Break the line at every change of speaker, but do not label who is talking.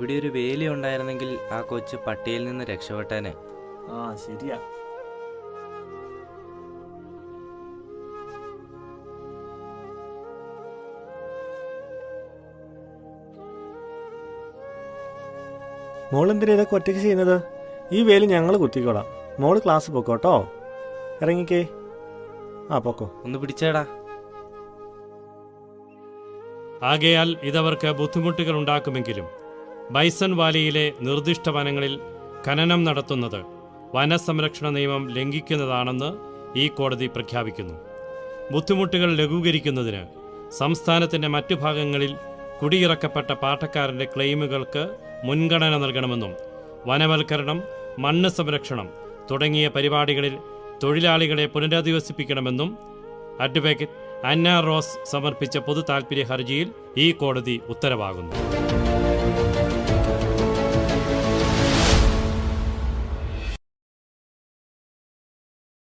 ഇവിടെ ഒരു വേലി ഉണ്ടായിരുന്നെങ്കിൽ ആ കൊച്ചു പട്ടിയിൽ നിന്ന് രക്ഷപ്പെട്ടേനെ.
ആ ശരിയാ. മോളെന്തിനാ ഇതൊക്കെ ഒറ്റയ്ക്ക് ചെയ്യുന്നത്? ഈ വേലി ഞങ്ങൾ കുത്തിക്കോളാം. മോൾ ക്ലാസ് പൊക്കോട്ടോ? ഇറങ്ങിക്കേ. ആ പൊക്കോ.
ഒന്ന് പിടിച്ചേടാ.
ആകയാൽ ഇതവർക്ക് ബുദ്ധിമുട്ടുകൾ ഉണ്ടാക്കുമെങ്കിലും ബൈസൺ വാലിയിലെ നിർദ്ദിഷ്ട വനങ്ങളിൽ ഖനനം നടത്തുന്നത് വനസംരക്ഷണ നിയമം ലംഘിക്കുന്നതാണെന്ന് ഈ കോടതി പ്രഖ്യാപിക്കുന്നു. ബുദ്ധിമുട്ടുകൾ ലഘൂകരിക്കുന്നതിന് സംസ്ഥാനത്തിന്റെ മറ്റു ഭാഗങ്ങളിൽ കുടിയിറക്കപ്പെട്ട പാട്ടക്കാരന്റെ ക്ലെയിമുകൾക്ക് മുൻഗണന നൽകണമെന്നും വനവൽക്കരണം മണ്ണ് സംരക്ഷണം തുടങ്ങിയ പരിപാടികളിൽ തൊഴിലാളികളെ പുനരധിവസിപ്പിക്കണമെന്നും അഡ്വക്കേറ്റ് അന്ന റോസ് സമർപ്പിച്ച പൊതു താൽപ്പര്യ ഹർജിയിൽ ഈ കോടതി ഉത്തരവാകുന്നു.